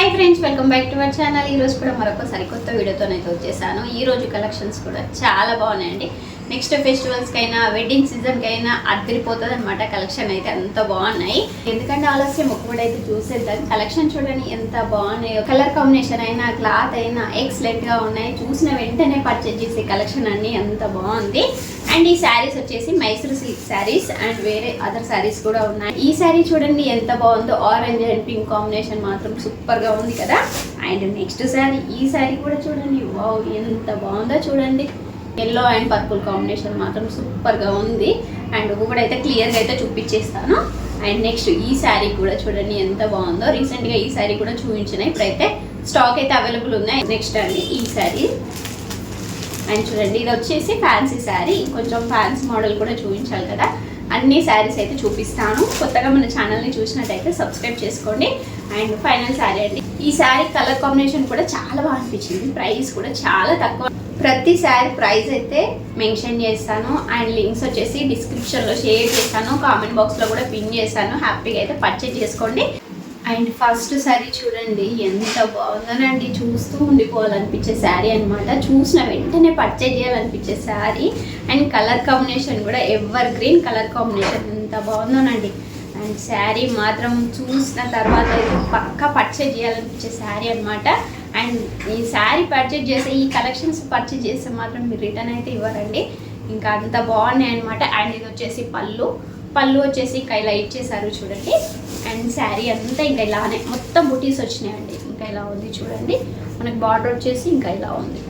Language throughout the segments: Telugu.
Hi friends welcome back to our channel ఈ రోజు కూడా మరొక సరికొత్త వీడియోతో అయితే వచ్చేసాను. ఈరోజు కలెక్షన్స్ కూడా చాలా బాగున్నాయండి. నెక్స్ట్ ఫెస్టివల్స్కైనా వెడ్డింగ్ సీజన్కైనా అద్దరిపోతుంది అనమాట కలెక్షన్ అయితే అంత బాగున్నాయి. ఎందుకంటే ఆలస్యం ఒక్కటి అయితే చూసేద్దాం. కలెక్షన్ చూడండి ఎంత బాగున్నాయో. కలర్ కాంబినేషన్ అయినా క్లాత్ అయినా ఎక్సలెంట్గా ఉన్నాయి. చూసిన వెంటనే పర్చేజ్ చేసే కలెక్షన్ అన్నీ ఎంత బాగుంది. అండ్ ఈ శారీస్ వచ్చేసి మైసూర్ సిల్క్ శారీస్ అండ్ వేరే అదర్ శారీస్ కూడా ఉన్నాయి. ఈ శారీ చూడండి ఎంత బాగుందో. ఆరెంజ్ అండ్ పింక్ కాంబినేషన్ మాత్రం సూపర్గా ఉంది కదా. అండ్ నెక్స్ట్ శారీ ఈ శారీ కూడా చూడండి. వావ్ ఎంత బాగుందో చూడండి. ఎల్లో అండ్ పర్పుల్ కాంబినేషన్ మాత్రం సూపర్గా ఉంది. అండ్ కూడా అయితే క్లియర్గా అయితే చూపించేస్తాను. అండ్ నెక్స్ట్ ఈ శారీ కూడా చూడండి ఎంత బాగుందో. రీసెంట్గా ఈ శారీ కూడా చూపించిన ఇప్పుడైతే స్టాక్ అయితే అవైలబుల్ ఉన్నాయి. నెక్స్ట్ అండి ఈ శారీ. అండ్ చూడండి ఇది వచ్చేసి ఫ్యాన్సీ శారీ కొంచెం ఫ్యాన్సీ మోడల్ కూడా చూపించాలి కదా. అన్ని శారీస్ అయితే చూపిస్తాను. కొత్తగా మన ఛానల్ని చూసినట్టయితే సబ్స్క్రైబ్ చేసుకోండి. అండ్ ఫైనల్ శారీ అండి. ఈ శారీ కలర్ కాంబినేషన్ కూడా చాలా బాగా అనిపించింది. ప్రైస్ కూడా చాలా తక్కువ. ప్రతి శారీ ప్రైస్ అయితే మెన్షన్ చేస్తాను. అండ్ లింక్స్ వచ్చేసి డిస్క్రిప్షన్లో షేర్ చేస్తాను. కామెంట్ బాక్స్లో కూడా పిన్ చేస్తాను. హ్యాపీగా అయితే పర్చేజ్ చేసుకోండి. అండ్ ఫస్ట్ శారీ చూడండి ఎంత బాగుందోనండి. చూస్తూ ఉండిపోవాలనిపించే శారీ అనమాట చూసిన వెంటనే పర్చేజ్ చేయాలనిపించే శారీ అండ్ కలర్ కాంబినేషన్ కూడా ఎవర్ గ్రీన్ కలర్ కాంబినేషన్ ఎంత బాగుందోనండి. అండ్ శారీ మాత్రం చూసిన తర్వాత అయితే పక్కా పర్చేజ్ చేయాలనిపించే శారీ అనమాట అండ్ ఈ శారీ పర్చేజ్ చేసే ఈ కలెక్షన్స్ పర్చేజ్ చేస్తే మాత్రం మీరు రిటర్న్ అయితే ఇవ్వరండి. ఇంకా అంత బాగున్నాయి అనమాట అండ్ ఇది వచ్చేసి పళ్ళు. పళ్ళు వచ్చేసి ఇంకా ఇలా ఇచ్చేసారు చూడండి. అండ్ శారీ అంతా ఇంకా ఇలానే. మొత్తం బుటీస్ వచ్చినాయండి. ఇంకా ఇలా ఉంది చూడండి. మనకి బార్డర్ వచ్చేసి ఇంకా ఇలా ఉంది.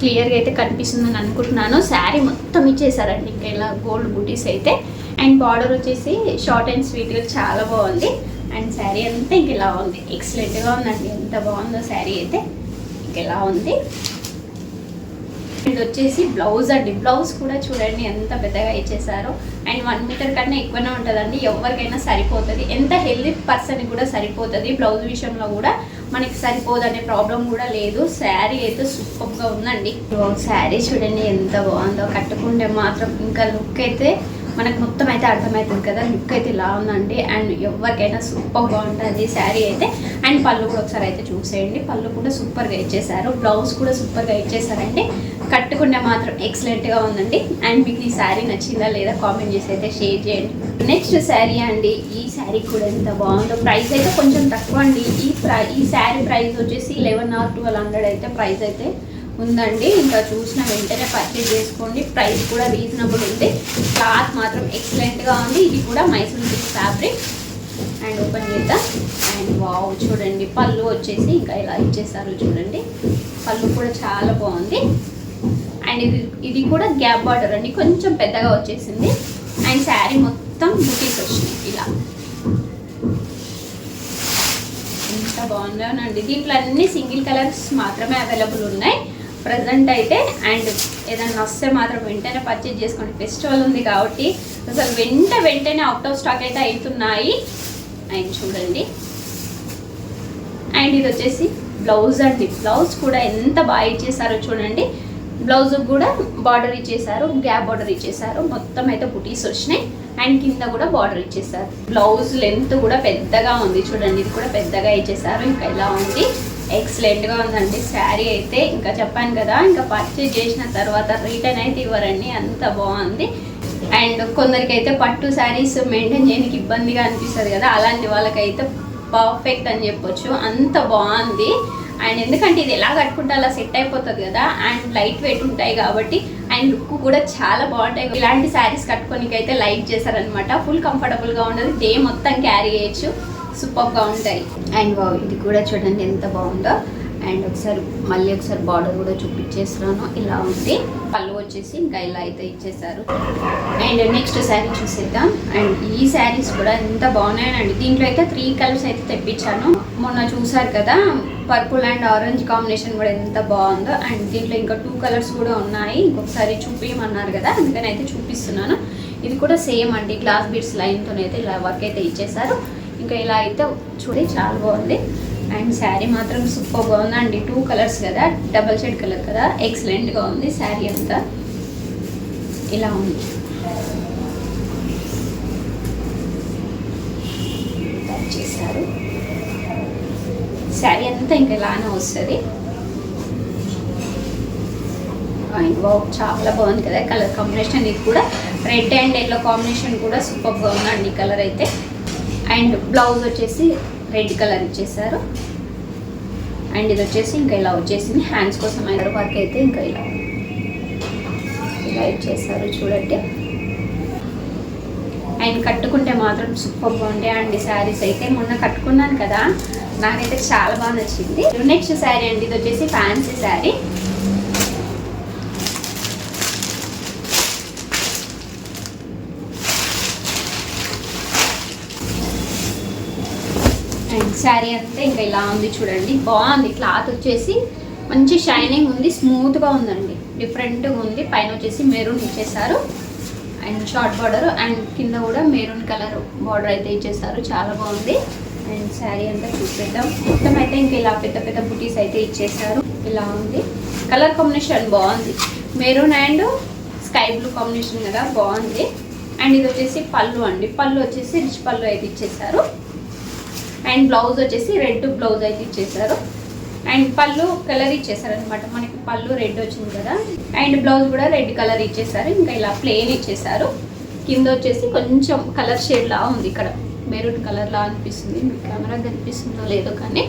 క్లియర్గా అయితే కనిపిస్తుందని అనుకుంటున్నాను. శారీ మొత్తం ఇచ్చేసారండి. ఇంకా ఇలా గోల్డ్ బుటీస్ అయితే. అండ్ బార్డర్ వచ్చేసి షార్ట్ అండ్ స్వీట్గా చాలా బాగుంది. అండ్ శారీ అంతా ఇంక ఇలా ఉంది. ఎక్సలెంట్గా ఉందండి. ఎంత బాగుందో శారీ అయితే. ఇంక ఇలా ఉంది. ఇది వచ్చేసి బ్లౌజ్ అండి. బ్లౌజ్ కూడా చూడండి ఎంత పెద్దగా ఇచ్చేసారో. అండ్ వన్ మీటర్ కన్నా ఎక్కువనే ఉంటుందండి. ఎవరికైనా సరిపోతుంది. ఎంత హెల్దీ పర్సన్ కూడా సరిపోతుంది. బ్లౌజ్ విషయంలో కూడా మనకి సరిపోదు అనే ప్రాబ్లం కూడా లేదు. శారీ అయితే సూపర్గా ఉందండి. శారీ చూడండి ఎంత బాగుందో. కట్టుకుంటే మాత్రం ఇంకా లుక్ అయితే మనకు మొత్తం అయితే అర్థమవుతుంది కదా. లుక్ అయితే ఇలా ఉందండి. అండ్ ఎవరికైనా సూపర్గా ఉంటుంది శారీ అయితే. అండ్ పళ్ళు కూడా ఒకసారి అయితే చూసేయండి. పళ్ళు కూడా సూపర్గా ఇచ్చేసారు. బ్లౌజ్ కూడా సూపర్గా ఇచ్చేసారండి. కట్టుకుంటే మాత్రం ఎక్సలెంట్గా ఉందండి. అండ్ మీకు ఈ శారీ నచ్చిందా లేదా కామెంట్ చేసి అయితే షేర్ చేయండి. నెక్స్ట్ శారీ అండి. ఈ శారీ కూడా ఎంత బాగుందో. ప్రైస్ అయితే కొంచెం తక్కువ అండి. ఈ ప్రై ఈ శారీ ప్రైస్ వచ్చేసి లెవెన్ ఆర్ ట్వెల్వ్ హండ్రెడ్ అయితే ప్రైస్ అయితే ఉందండి. ఇంకా చూసిన వెంటనే పర్చేజ్ చేసుకోండి. ప్రైస్ కూడా రీజనబుల్ ఉంది. క్లాత్ మాత్రం ఎక్సలెంట్గా ఉంది. ఇది కూడా Mysore silk fabric and open చేద్దాం. అండ్ వావ్ చూడండి. పళ్ళు వచ్చేసి ఇంకా ఇలా ఇచ్చేసారు చూడండి. పళ్ళు కూడా చాలా బాగుంది. అండ్ ఇది ఇది కూడా గ్యాప్ బార్డర్ అండి. కొంచెం పెద్దగా వచ్చేసింది. అండ్ శారీ మొత్తం బుటీస్ వచ్చినాయి ఇలా. ఎంత బాగుందోనండి దీంట్లో అన్ని సింగిల్ కలర్స్ మాత్రమే అవైలబుల్ ఉన్నాయి. ప్రజెంట్ అయితే అండ్ ఏదైనా వస్తే మాత్రం వెంటనే పర్చేజ్ చేసుకోండి. ఫెస్టివల్ ఉంది కాబట్టి అసలు వెంట వెంటనే అవుట్ ఆఫ్ స్టాక్ అయితే అవుతున్నాయి. అండ్ చూడండి. అండ్ ఇది వచ్చేసి బ్లౌజ్ అండి. బ్లౌజ్ కూడా ఎంత బాగా ఇచ్చేసారో చూడండి. బ్లౌజ్ కూడా బార్డర్ ఇచ్చేసారు గ్యాప్ బార్డర్ ఇచ్చేసారు మొత్తం అయితే బుటీస్ వచ్చినాయి. అండ్ కింద కూడా బార్డర్ ఇచ్చేసారు బ్లౌజ్ లెంత్ కూడా పెద్దగా ఉంది చూడండి ఇది కూడా పెద్దగా ఇచ్చేసారు ఇంకా ఇలా ఉంది. ఎక్సలెంట్గా ఉందండి. శారీ అయితే ఇంకా చెప్పాను కదా ఇంకా పర్చేజ్ చేసిన తర్వాత రిటర్న్ అయితే ఇవ్వరండి. అంత బాగుంది. అండ్ కొందరికైతే పట్టు శారీస్ మెయింటైన్ చేయడానికి ఇబ్బందిగా అనిపిస్తుంది కదా. అలాంటి వాళ్ళకైతే పర్ఫెక్ట్ అని చెప్పొచ్చు. అంత బాగుంది. అండ్ ఎందుకంటే ఇది ఎలా కట్టుకుంటే అలా సెట్ అయిపోతుంది కదా అండ్ లైట్ వెయిట్ ఉంటాయి కాబట్టి అండ్ లుక్ కూడా చాలా బాగుంటాయి. ఇలాంటి శారీస్ కట్టుకోనికైతే అయితే లైక్ చేశారనమాట ఫుల్ కంఫర్టబుల్గా ఉండదు. డే మొత్తం క్యారీ చేయొచ్చు. సూపర్గా ఉంటాయి. అండ్ వావ్ ఇది కూడా చూడండి ఎంత బాగుందో. అండ్ ఒకసారి మళ్ళీ ఒకసారి బార్డర్ కూడా చూపించేస్తున్నాను. ఇలా ఉంది పళ్ళు వచ్చేసి ఇంకా ఇలా అయితే ఇచ్చేసారు అండ్ నెక్స్ట్ శారీ చూసేద్దాం. అండ్ ఈ శారీస్ కూడా ఎంత బాగున్నాయండి దీంట్లో అయితే త్రీ కలర్స్ అయితే తెప్పించాను. మొన్న చూసారు కదా పర్పుల్ అండ్ ఆరెంజ్ కాంబినేషన్ కూడా ఎంత బాగుందో. అండ్ దీంట్లో ఇంకా టూ కలర్స్ కూడా ఉన్నాయి. ఇంకొకసారి చూపించమన్నారు కదా అందుకని అయితే చూపిస్తున్నాను. ఇది కూడా సేమ్ అండి. గ్లాస్ బీడ్స్ లైన్తో అయితే ఇలా వర్క్ అయితే ఇచ్చేసారు ఇంకా ఇలా అయితే చూడి చాలా బాగుంది. అండ్ శారీ మాత్రం సూపర్ ఉందండి టూ కలర్స్ కదా డబల్ షేడ్ కలర్ కదా ఎక్సలెంట్గా ఉంది శారీ అంతా. ఇలా ఉంది. చేశారు. శారీ అంతా ఇంకా ఇలానే వస్తుంది. అండ్ చాలా బాగుంది కదా కలర్ కాంబినేషన్ ఇది కూడా. రెడ్ అండ్ ఎల్లో కాంబినేషన్ కూడా సూపర్గా ఉందండి కలర్ అయితే. అండ్ బ్లౌజ్ వచ్చేసి రెడ్ కలర్ ఇచ్చేసారు. అండ్ ఇది వచ్చేసి ఇంకా ఇలా వచ్చేసింది. హ్యాండ్స్ కోసం అయిన వర్క్ అయితే ఇంకా ఇలా ఇలా ఇచ్చేసారు చూడండి. అండ్ కట్టుకుంటే మాత్రం సూపర్గా ఉండే అండి శారీస్ అయితే మొన్న కట్టుకున్నాను కదా. నాకైతే చాలా బాగా నచ్చింది. నెక్స్ట్ శారీ అండి. ఇది వచ్చేసి ఫ్యాన్సీ శారీ అండ్ శారీ అంతా ఇంకా ఇలా ఉంది చూడండి. బాగుంది. క్లాత్ వచ్చేసి మంచి షైనింగ్ ఉంది స్మూత్గా ఉందండి. డిఫరెంట్గా ఉంది. పైన వచ్చేసి మెరూన్ ఇచ్చేసారు. అండ్ షార్ట్ బార్డర్ అండ్ కింద కూడా మెరూన్ కలర్ బార్డర్ అయితే ఇచ్చేసారు. చాలా బాగుంది. అండ్ శారీ అంతా చూసేద్దాం. మొత్తం అయితే ఇంకా ఇలా పెద్ద పెద్ద బుటీస్ అయితే ఇచ్చేసారు. ఇలా ఉంది. కలర్ కాంబినేషన్ బాగుంది. Maroon and sky blue combination కదా బాగుంది. అండ్ ఇది వచ్చేసి పళ్ళు అండి. పళ్ళు వచ్చేసి రిచ్ పళ్ళు అయితే ఇచ్చేసారు. అండ్ బ్లౌజ్ వచ్చేసి రెడ్ బ్లౌజ్ అయితే ఇచ్చేసారు అండ్ పళ్ళు కలర్ ఇచ్చేసారు అనమాట మనకి పళ్ళు రెడ్ వచ్చింది కదా. అండ్ బ్లౌజ్ కూడా రెడ్ కలర్ ఇచ్చేసారు ఇంకా ఇలా ప్లెయిన్ ఇచ్చేసారు కింద వచ్చేసి కొంచెం కలర్ షేడ్ లా ఉంది ఇక్కడ. మెరూన్ కలర్ లా అనిపిస్తుంది. మీకు కెమెరా కనిపిస్తుందో లేదో కానీ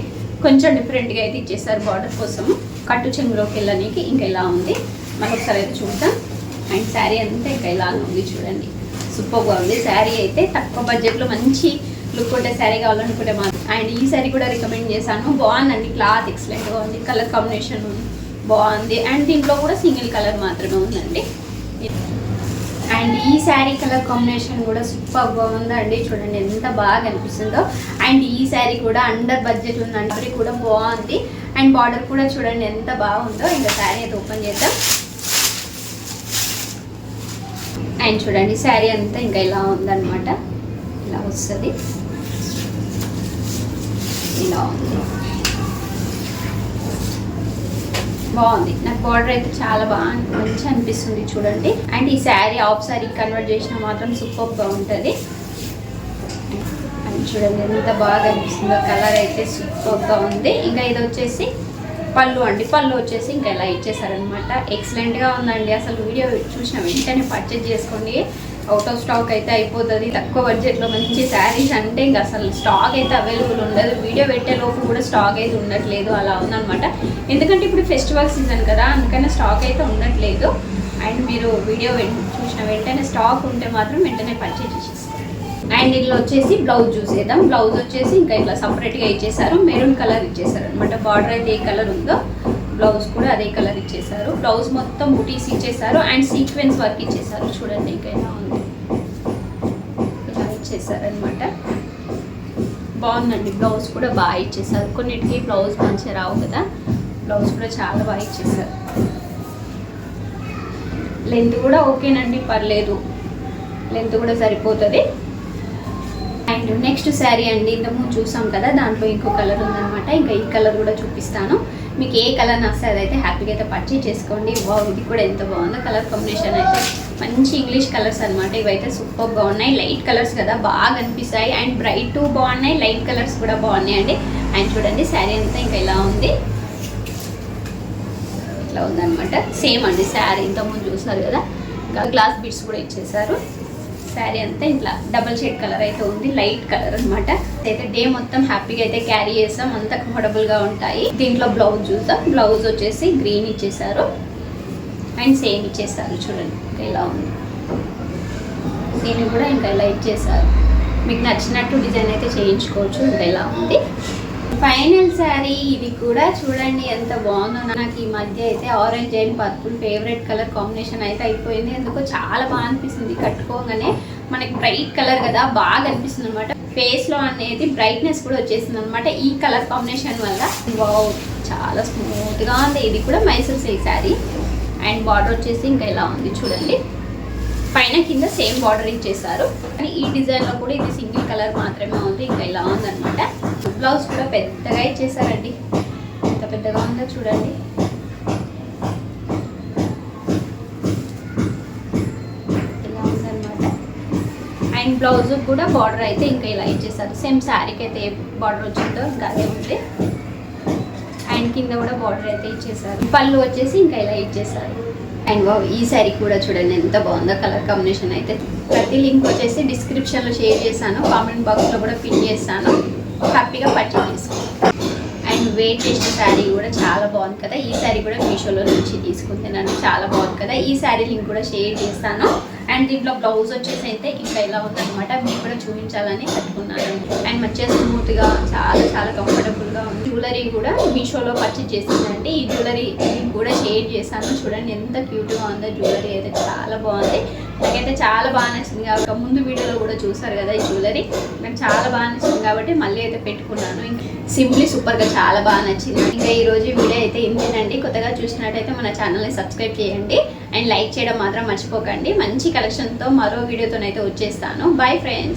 కొంచెం డిఫరెంట్గా అయితే ఇచ్చేసారు బార్డర్ కోసం. కట్టు చెంగులోకి వెళ్ళడానికి ఇంకా ఇలా ఉంది. మనం ఒకసారి అయితే చూద్దాం. అండ్ శారీ అంతా ఇంకా ఇలా ఉంది చూడండి. సూపర్గా ఉంది. శారీ అయితే తక్కువ బడ్జెట్లో మంచి లుక్ ఉంటే శారీ కావాలనుకుంటే మాత్రం అండ్ ఈ శారీ కూడా రికమెండ్ చేశాను. బాగుందండి క్లాత్ ఎక్సలెంట్గా ఉంది. కలర్ కాంబినేషన్ బాగుంది. అండ్ దీంట్లో కూడా సింగిల్ కలర్ మాత్రమే ఉందండి. అండ్ ఈ శారీ కలర్ కాంబినేషన్ కూడా సూపర్ బాగుందండి. చూడండి ఎంత బాగా అనిపిస్తుందో. అండ్ ఈ శారీ కూడా అండర్ బడ్జెట్ ఉందంటే కూడా బాగుంది. అండ్ బార్డర్ కూడా చూడండి ఎంత బాగుందో. ఇంకా శారీ అయితే ఓపెన్ చేద్దాం. అండ్ చూడండి శారీ అంతా ఇంకా ఇలా ఉందన్నమాట. ఇలా వస్తుంది. ఇలా ఉంది. బాగుంది. నాకు బార్డర్ అయితే చాలా బాగా మంచి అనిపిస్తుంది చూడండి. అండ్ ఈ శారీ ఆఫ్ శారీ కన్వర్ట్ చేసిన మాత్రం సూపర్గా ఉంటుంది. అండ్ చూడండి ఎంత బాగా అనిపిస్తుందో కలర్ అయితే సూపర్గా ఉంది. ఇంకా ఇది వచ్చేసి పళ్ళు అండి. పళ్ళు వచ్చేసి ఇంకా ఇలా ఇచ్చేసారనమాట ఎక్సలెంట్గా ఉందండి. అసలు వీడియో చూసిన వెంటనే పర్చేజ్ చేసుకోండి. అవుట్ ఆఫ్ స్టాక్ అయితే అయిపోతుంది. తక్కువ బడ్జెట్లో మంచి శారీస్ అంటే ఇంకా అసలు స్టాక్ అయితే అవైలబుల్ ఉండదు. వీడియో పెట్టేలోపు కూడా స్టాక్ అయితే ఉండట్లేదు. అలా ఉందనమాట ఎందుకంటే ఇప్పుడు ఫెస్టివల్ సీజన్ కదా అందుకనే స్టాక్ అయితే ఉండట్లేదు. అండ్ మీరు వీడియో చూసిన వెంటనే స్టాక్ ఉంటే మాత్రం వెంటనే పర్చేజ్ చేసేస్తారు అండ్ ఇందులో వచ్చేసి బ్లౌజ్ చూసేద్దాం బ్లౌజ్ వచ్చేసి ఇంకా ఇట్లా సపరేట్గా ఇచ్చేసారు. మెరూన్ కలర్ ఇచ్చేసారు అనమాట బార్డర్ అయితే ఏ కలర్ ఉందో బ్లౌజ్ కూడా అదే కలర్ ఇచ్చేసారు. బ్లౌజ్ మొత్తం బుటీస్ ఇచ్చేసారు. అండ్ సీక్వెన్స్ వర్క్ ఇచ్చేసారు. చూడండి ఇంకైనా ఎలా బాగుందండి బ్లౌజ్ కూడా బాగా ఇచ్చేసారు. కొన్నిటికి బ్లౌజ్ మంచిగా రావు కదా బ్లౌజ్ కూడా చాలా బాగా ఇచ్చేసారు. లెంత్ కూడా ఓకేనండి పర్లేదు. లెంత్ కూడా సరిపోతుంది. అండ్ నెక్స్ట్ శారీ అండి ఇంతకుముందు చూసాం కదా దాంట్లో ఇంకో కలర్ ఉందనమాట. ఇంకా ఈ కలర్ కూడా చూపిస్తాను. మీకు ఏ కలర్ నచ్చితే అదైతే హ్యాపీగా అయితే పర్చేజ్ చేసుకోండి. వా ఇది కూడా ఎంత బాగుందో కలర్ కాంబినేషన్ అయితే. మంచి ఇంగ్లీష్ కలర్స్ అనమాట ఇవైతే సూపర్ బాగున్నాయి లైట్ కలర్స్ కదా బాగా అనిపిస్తాయి. అండ్ బ్రైట్ బాగున్నాయి. లైట్ కలర్స్ కూడా బాగున్నాయి అండి అండ్ చూడండి శారీ అంతా ఇంకా ఇలా ఉంది. ఇట్లా ఉందన్నమాట. సేమ్ అండి శారీ ఇంతకుముందు చూసారు కదా. ఇంకా గ్లాస్ బిట్స్ కూడా ఇచ్చేసారు శారీ అంతా ఇట్లా డబల్ షేడ్ కలర్ అయితే ఉంది లైట్ కలర్ అనమాట అయితే డే మొత్తం హ్యాపీగా అయితే క్యారీ చేస్తాం అంత కంఫర్టబుల్గా ఉంటాయి. దీంట్లో బ్లౌజ్ చూద్దాం. బ్లౌజ్ వచ్చేసి గ్రీన్ ఇచ్చేసారు. అండ్ సేమ్ ఇచ్చేసారు. చూడండి ఇలా ఉంది. దీన్ని కూడా ఇంకా ఇలా ఇచ్చేసారు మీకు నచ్చినట్టు డిజైన్ అయితే చేయించుకోవచ్చు. ఇంకా ఇలా ఉంది. ఫైనల్ శారీ ఇది కూడా చూడండి ఎంత బాగుందో. నాకు ఈ మధ్య అయితే orange and purple favourite colour combination అయితే అయిపోయింది. ఎందుకో చాలా బాగా అనిపిస్తుంది కట్టుకోగానే. మనకి బ్రైట్ కలర్ కదా బాగా అనిపిస్తుంది అనమాట ఫేస్లో అనేది బ్రైట్నెస్ కూడా వచ్చేసింది అనమాట ఈ కలర్ కాంబినేషన్ వల్ల. వావ్ చాలా స్మూత్గా ఉంది. ఇది కూడా Mysore silk sari. And border వచ్చేసి ఇంకా ఇలా ఉంది చూడండి. పైన కింద సేమ్ బార్డర్ ఇచ్చేసారు కానీ ఈ డిజైన్లో కూడా ఇది సింగిల్ కలర్ మాత్రమే ఉంది ఇంకా ఇలా ఉందనమాట బ్లౌజ్ కూడా పెద్దగా ఇచ్చేసారండి ఎంత పెద్దగా ఉందో చూడండి. ఇలా ఉందనమాట అండ్ బ్లౌజ్ కూడా బార్డర్ అయితే ఇంకా ఇలా ఇచ్చేసారు సేమ్ శారీకి అయితే ఏ బార్డర్ వచ్చిందో ఇంకా అదే ఉంది. అండ్ కింద కూడా బార్డర్ అయితే ఇచ్చేసారు పళ్ళు వచ్చేసి ఇంకా ఇలా ఇచ్చేసారు అండ్ వావ్ ఈ శారీ కూడా చూడండి ఎంత బాగుందో కలర్ కాంబినేషన్ అయితే. ప్రతి లింక్ వచ్చేసి డిస్క్రిప్షన్లో షేర్ చేశాను. కామెంట్ బాక్స్లో కూడా పిన్ చేస్తాను హ్యాపీగా పర్చేస్ చేసుకోండి. అండ్ వెయిట్ చేసిన శారీ కూడా చాలా బాగుంది కదా. ఈ శారీ కూడా మీషోలో నుంచి తీసుకుంటున్నాను చాలా బాగుంది కదా. ఈ శారీ లింక్ కూడా షేర్ చేస్తాను. అండ్ దీంట్లో బ్లౌజ్ వచ్చేసి అయితే ఇంకా ఇలా ఉందన్నమాట. మీకు కూడా చూపించాలని కట్టుకున్నాను అండ్ మంచిగా స్మూత్గా చాలా చాలా కంఫర్టబుల్గా ఉంది. జ్యువెలరీ కూడా మీషోలో పర్చేజ్ చేసిందండి ఈ జ్యువెలరీ కూడా షేర్ చేశాను. చూడండి ఎంత క్యూట్గా ఉందో జ్యువెలరీ అయితే. చాలా బాగుంది. నాకైతే చాలా బాగా నచ్చింది. కాబట్టి ముందు వీడియోలో కూడా చూసారు కదా ఈ జ్యువెలరీ నాకు చాలా బాగా నచ్చింది కాబట్టి మళ్ళీ అయితే పెట్టుకున్నాను. ఇంకా సింప్లీ సూపర్గా చాలా బాగా నచ్చింది. ఇంకా ఈరోజు వీడియో అయితే ఇంతేనండి. కొత్తగా చూసినట్టయితే మన ఛానల్ని సబ్స్క్రైబ్ చేయండి. అండ్ లైక్ చేయడం మాత్రం మర్చిపోకండి. మంచి కలెక్షన్తో మరో వీడియోతోనైతే వచ్చేస్తాను. Bye friends